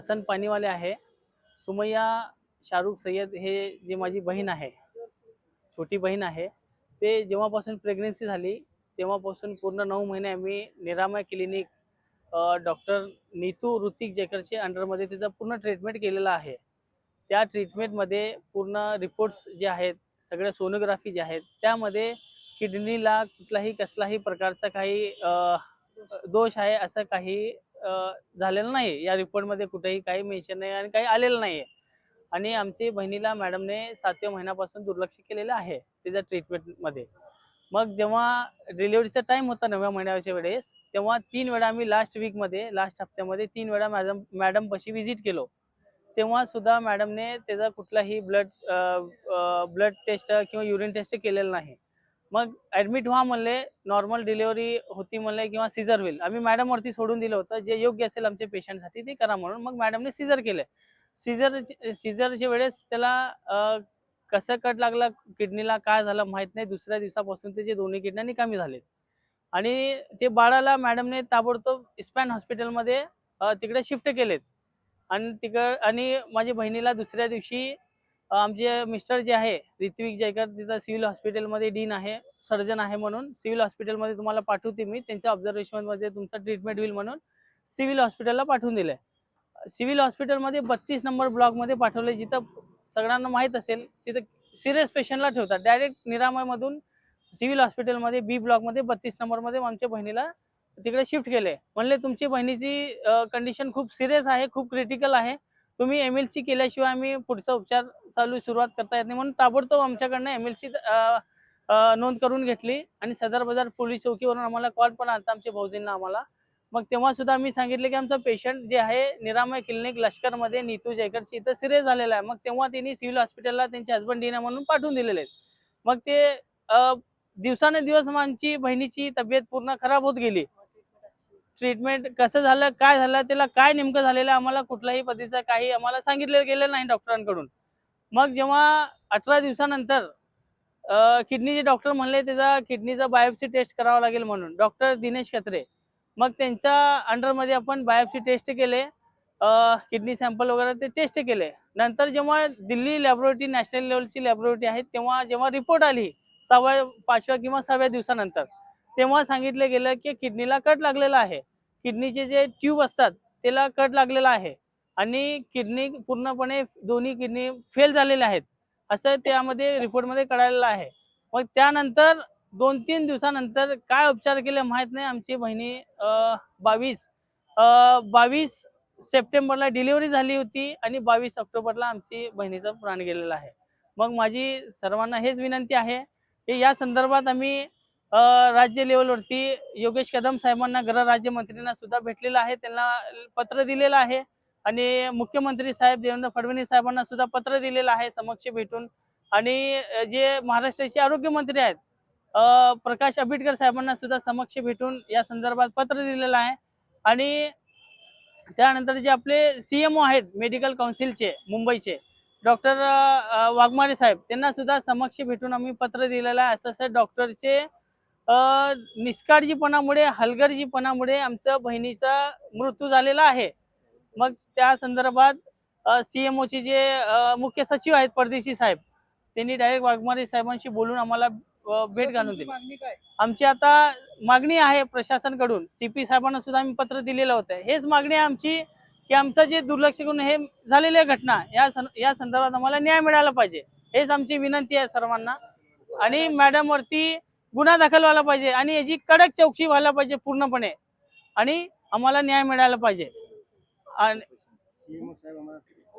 हसन पाणीवाले आहे. सुमय्या शाहरुख सय्यद हे जे माझी बहीण आहे छोटी बहीण आहे ते जेव्हापासून प्रेग्नेन्सी झाली तेव्हापासून पूर्ण नऊ महिने आम्ही निरामय क्लिनिक डॉक्टर नीतू ऋतिक जेकरचे अंडरमध्ये तिचं पूर्ण ट्रीटमेंट केलेलं आहे. त्या ट्रीटमेंटमध्ये पूर्ण रिपोर्ट्स जे आहेत सगळ्या सोनोग्राफी जे आहेत त्यामध्ये किडनीला कुठलाही कसलाही प्रकारचा काही दोष आहे असं काही झालेलं नाही या रिपोर्टमध्ये कुठेही काही मेन्शन नाही आणि काही आलेलं नाही आहे आणि आमची बहिणीला मॅडमने सातव्या महिन्यापासून दुर्लक्ष केलेलं आहे तिच्या ट्रीटमेंटमध्ये मग जेव्हा डिलिव्हरीचा टाईम होता नवव्या महिन्याच्या वेळेस तेव्हा तीन वेळा आम्ही लास्ट वीकमध्ये लास्ट हप्त्यामध्ये तीन वेळा मॅडम मॅडमपाशी व्हिजिट केलो. तेव्हा सुद्धा मॅडमने त्याचा कुठलाही ब्लड ब्लड टेस्ट किंवा युरिन टेस्ट केलेलं नाही. मग ॲडमिट व्हा म्हणले नॉर्मल डिलिव्हरी होती म्हणले किंवा सिझर होईल आम्ही मॅडमवरती सोडून दिलं होतं जे योग्य असेल आमच्या पेशंटसाठी ते करा म्हणून. मग मॅडमने सिझर केलं. सिझर सिझरच्या वेळेस त्याला कसं कट लागला किडनीला काय झालं माहीत नाही. दुसऱ्या दिवसापासून त्याचे दोन्ही किडन्या कमी झालेत. आणि ते बाळाला मॅडमने ताबडतोब इस्पॅन हॉस्पिटलमध्ये तिकडे शिफ्ट केलेत. आणि तिकड आणि माझ्या बहिणीला दुसऱ्या दिवशी आमचे मिस्टर जे आहे ऋत्विक जयकर तिथं सिव्हिल हॉस्पिटलमध्ये डीन आहे सर्जन आहे म्हणून. सिव्हिल हॉस्पिटलमध्ये तुम्हाला पाठवते मी. त्यांच्या ऑब्झर्वेशनमध्ये तुमचं ट्रीटमेंट होईल म्हणून सिव्हिल हॉस्पिटलला पाठवून दिलं सिव्हिल हॉस्पिटलमध्ये बत्तीस नंबर ब्लॉकमध्ये पाठवले जिथं सगळ्यांना माहीत असेल तिथं सिरियस पेशंटला ठेवतात. डायरेक्ट निरामयमधून सिव्हिल हॉस्पिटलमध्ये बी ब्लॉकमध्ये बत्तीस नंबरमध्ये आमच्या बहिणीला तिकडे शिफ्ट केले म्हणले तुमची बहिणीची कंडिशन खूप सिरियस आहे खूप क्रिटिकल आहे. तुम्ही एम एल सी केल्याशिवाय आम्ही पुढचा उपचार चालू सुरुवात करता येत नाही. म्हणून ताबडतोब आमच्याकडनं एम एल सी नोंद करून घेतली आणि सदर बाजार पोलीस चौकीवरून आम्हाला कॉल पण आता आमच्या भाऊजींना आम्हाला. मग तेव्हा सुद्धा आम्ही सांगितले की आमचा पेशंट जे आहे निरामय क्लिनिक लष्करमध्ये नीतू जयकरची इथं सिरियस झालेला आहे. मग तेव्हा त्यांनी सिव्हिल हॉस्पिटलला त्यांचे हस्बंड डिना म्हणून पाठवून दिलेले आहेत. मग ते दिवसाने दिवस आमची बहिणीची तब्येत पूर्ण खराब होत गेली. ट्रीटमेंट कसं झालं काय झालं त्याला काय नेमकं झालेलं आहे, आम्हाला कुठल्याही पद्धतीचं काही आम्हाला सांगितलं गेलं नाही डॉक्टरांकडून मग जेव्हा अठरा दिवसानंतर किडनीचे डॉक्टर म्हणले त्याचा किडनीचा बायोप्सी टेस्ट करावा लागेल म्हणून. डॉक्टर दिनेश खत्रे. मग त्यांच्या अंडरमध्ये आपण बायोप्सी टेस्ट केले किडनी सॅम्पल वगैरे ते टेस्ट केले. नंतर जेव्हा दिल्ली लॅबोरेटरी नॅशनल लेवलची लॅबोरेटरी आहे तेव्हा जेव्हा रिपोर्ट आली सहाव्या पाचव्या किंवा सहाव्या दिवसानंतर तेव्हा सांगितलं गेलं की किडनीला कट लागलेला आहे. किडनीचे जे ट्यूब असतात त्याला कट लागलेला आहे. आणि किडनी पूर्णपणे दोन्ही किडनी फेल झालेल्या आहेत. असं त्यामध्ये रिपोर्टमध्ये कळालेलं आहे. मग त्यानंतर दोन तीन दिवसानंतर काय उपचार केले माहीत नाही. आमची बहिणी बावीस बावीस सप्टेंबरला डिलिव्हरी झाली होती आणि बावीस ऑक्टोबरला आमची बहिणीचा प्राण गेलेला आहे. मग माझी सर्वांना हेच विनंती आहे की या संदर्भात आम्ही राज्य लेवलवरती योगेश कदम साहेबांना गृहराज्यमंत्र्यांना सुद्धा भेटलेलं आहे. त्यांना पत्र दिलेलं आहे आणि मुख्यमंत्री साहेब देवेंद्र फडणवीस साहेबांना सुद्धा पत्र दिलेलं आहे समक्ष भेटून. आणि जे महाराष्ट्राचे आरोग्यमंत्री आहेत प्रकाश आंबेडकर साहेबांना सुद्धा समक्ष भेटून या संदर्भात पत्र दिलेलं आहे. आणि त्यानंतर जे आपले सी एम ओ आहेत मेडिकल काउन्सिलचे मुंबईचे डॉक्टर वाघमारे साहेब त्यांना सुद्धा समक्ष भेटून आम्ही पत्र दिलेलं आहे. असं असं डॉक्टरचे निष्काळजीपणामुळे हलगर्जीपणामुळे आमचं बहिणीचा मृत्यू झालेला आहे. मग त्या संदर्भात सी एम ओचे जे मुख्य सचिव आहेत परदेशी साहेब त्यांनी डायरेक्ट वाघमारे साहेबांशी बोलून आम्हाला भेट घालून दिली. आमची आता मागणी आहे प्रशासनकडून. सी पी साहेबांना सुद्धा आम्ही पत्र दिलेलं होतं. हेच मागणी आहे आमची की आमचं जे दुर्लक्ष करून हे झालेल्या घटना या या संदर्भात आम्हाला न्याय मिळाला पाहिजे. हेच आमची विनंती आहे सर्वांना. आणि मॅडमवरती गुन्हा दाखल व्हायला पाहिजे आणि याची कडक चौकशी व्हायला पाहिजे पूर्णपणे. आणि आम्हाला न्याय मिळायला पाहिजे. आणि